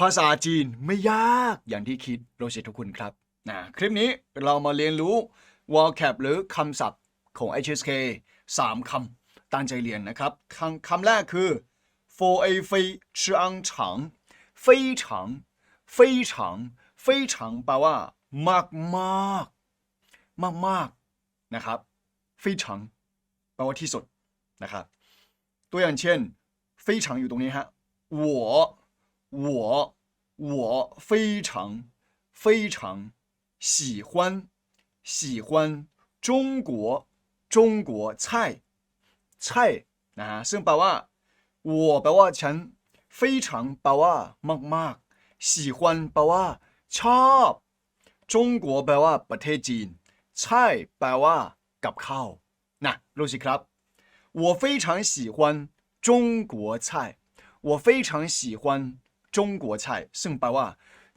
ภาษาจีนไม่ยากอย่างที่คิดโรเชทุกคนครับนะคลิปนี้เรามาเรียนรู้ vocab หรือคำศัพท์ของ HSK 3 คำตั้งใจเรียนนะครับคำคำแรกคือ for a 非吃昂长非常非常非常แปลว่ามากมากมากมากๆนะครับ非常แปลว่าที่สุดนะครับ ตัวอย่างเช่น非常อยู่ตรงนี้ฮะ我 我我非常非常喜欢喜欢中国中国菜菜นะฮะซึ่งแปลว่า我แปลว่าฉัน非常แปลว่ามากมากๆ喜欢แปลว่าชอบ中国แปลว่าประเทศจีน菜แปลว่ากับข้าวนะรู้สิครับ 我非常喜欢中国菜我非常喜欢 中国菜ซึ่งแปลว่า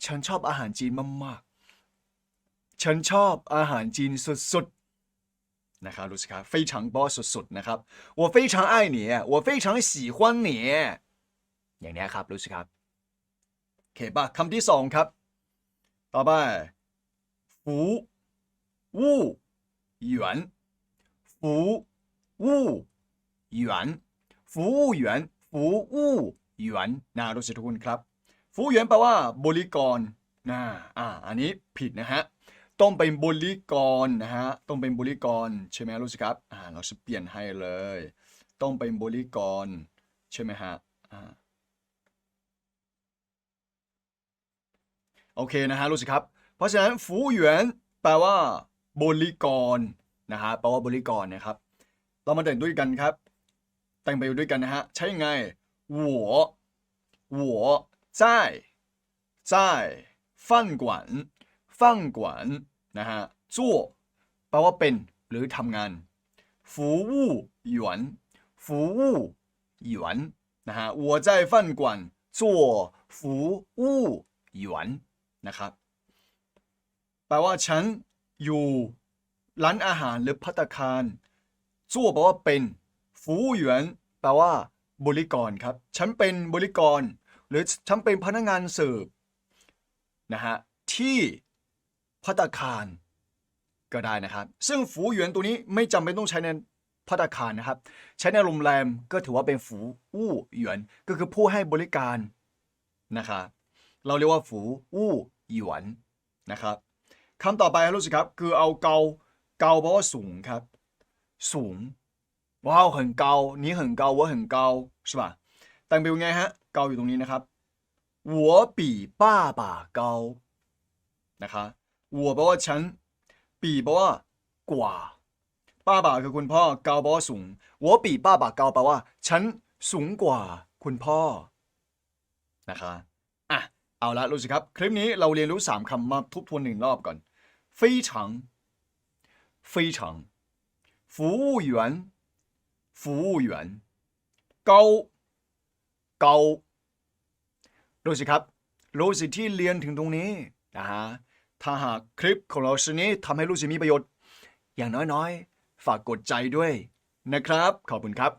ฉันชอบอาหารจีนมากๆ ฉันชอบอาหารจีนสุดๆ นะครับรู้สิครับ非常แปลว่าสุดๆ นะครับ我非常爱你我非常喜欢你อย่างนี้ครับรู้สิครับโอเคป่ะคำที่สองครับ ต่อไป服务员服务员服务员服务员นะรู้สิทุกคนครับ ฟูเหวียนแปลว่าบริกรนะอ่าอันนี้ผิดนะฮะต้องเป็นบริกรนะฮะต้องเป็นบริกรใช่ไหมรู้สิครับอ่าเราจะเปลี่ยนให้เลย ต้องเป็นบริกรใช่ไหมฮะอ่าโอเคนะฮะรู้สิครับ เพราะฉะนั้นฟูเหวียนแปลว่าบริกรนะฮะแปลว่าบริกรนะครับ เรามาแต่งด้วยกันครับ แต่งไปด้วยกันนะฮะใช่ไงหัวหัว 在在饭馆饭馆นะฮะ做แปลว่าเป็นหรือทำงาน服务员服务员นะฮะ我在饭馆做服务员นะครับ แปลว่าฉันอยู่ร้านอาหารหรือภัตตาคารจั่วแปลว่าเป็นฟูหยวนแปลว่าบริกรครับ ฉันเป็นบริกร หรือฉันเป็นพนักงานเสิร์ฟนะฮะที่ภัตตาคารก็ได้นะครับ ซึ่งฟูหยวนตัวนี้ไม่จำเป็นต้องใช้ในภัตตาคารนะครับ ใช้ในโรงแรมก็ถือว่าเป็นฟูอู้หยวนก็คือผู้ให้บริการนะครับ เราเรียกว่าฝูอู้หยวนนะครับคำต่อไปรู้สึกครับ คือเอาเกาเกาแปลว่าสูงครับ สูงว้าว很高你很高我很高是吧แต่งเป็นไงฮะ เกาอยู่ตรงนี้นะครับ我比爸爸高นะครับ我แปลว่าฉันปีแปลว่ากว่าป้าบ่าคือคุณพ่อเกาแปลว่าสูง我比爸爸高แปลว่า ฉันสูงกว่าคุณพ่อนะครับ อ่ะ เอาละรู้สิครับ คลิปนี้เราเรียนรู้ 3คำมาทบทวนหนึ่งรอบก่อน非常非常服务员服务员高 กาดูสิครับรู้สิที่เรียนถึงตรงนี้นะฮะถ้าหากคลิปของเราชิ้นนี้ทำให้รู้สิมีประโยชน์ อย่างน้อยๆ ฝากกดใจด้วยนะครับ ขอบคุณครับ